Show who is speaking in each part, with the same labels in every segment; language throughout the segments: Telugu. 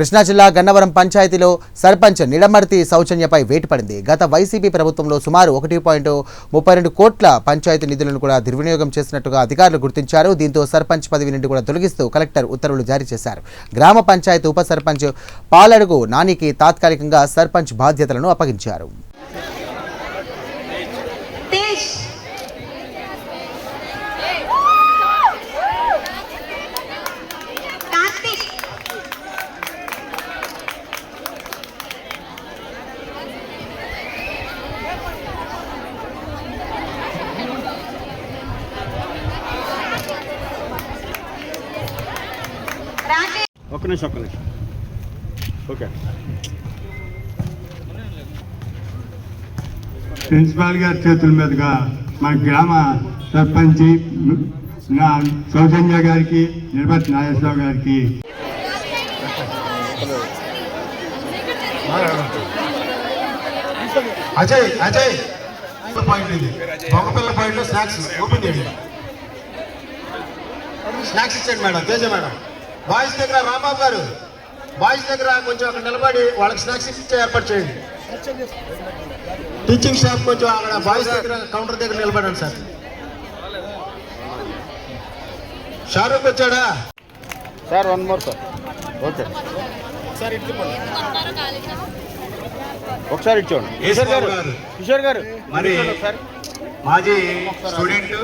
Speaker 1: కృష్ణా జిల్లా గన్నవరం పంచాయతీలో సర్పంచ్ నిడమర్తి సౌజన్యపై వేటు పడింది గత వైసీపీ ప్రభుత్వంలో సుమారు ఒకటి పాయింట్ ముప్పై రెండు కోట్ల పంచాయతీ నిధులను కూడా దుర్వినియోగం చేసినట్టుగా అధికారులు గుర్తించారు. దీంతో సర్పంచ్ పదవి నుండి కూడా తొలగిస్తూ కలెక్టర్ ఉత్తర్వులు జారీ చేశారు. గ్రామ పంచాయతీ ఉప సర్పంచ్ పాలడుగు నానికి తాత్కాలికంగా సర్పంచ్ బాధ్యతలను అప్పగించారు.
Speaker 2: ఒక్క నిమిషం ఒక్క నిమిషం. ఓకే.
Speaker 3: ప్రిన్సిపాల్ గారి చేతుల మీదుగా మా గ్రామ సర్పంచి నా సౌజన్య గారికి నిర్మత్ నాగేశ్వరరావు గారికి.
Speaker 4: అజయ్ అజయ్. పాయింట్ ఇది. బొమ్మపిల్ల పాయింట్ స్నాక్స్ ఓపెన్ చేయండి. స్నాక్స్ ఇచ్చేయండి మేడం తేజ మేడం. బాయ్స్ దగ్గర రాంబాబు గారు. బాయ్స్ దగ్గర కొంచెం అక్కడ నిలబడి వాళ్ళకి స్నాక్స్ ఇచ్చే ఏర్పాటు చేయండి. టీచింగ్ స్టాఫ్ కొంచెం అక్కడ బాయ్స్ దగ్గర కౌంటర్ దగ్గర నిలబడండి సార్. షారూక్ వచ్చాడా?
Speaker 2: Sir one more sir. Okay. ఒకసారి ఇచ్చోండి కిషోర్ గారు. కిషోర్ గారు.
Speaker 4: మరి
Speaker 2: సార్
Speaker 4: మాజీ స్టూడెంట్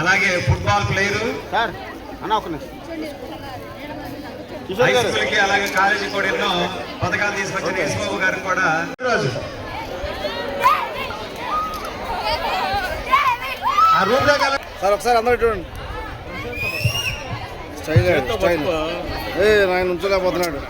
Speaker 4: అలాగే ఫుట్బాల్ ప్లేయరు
Speaker 2: సార్. అన్న ఒక నిమిషం.
Speaker 4: అలాగే కాలేజీ కూడా ఎన్నో పథకాలు తీసుకొచ్చిన గారు కూడా
Speaker 2: సార్ ఒకసారి అందరూ చూడండి. Style style. ఏ ఆయన ఉంచలేకపోతున్నాడు.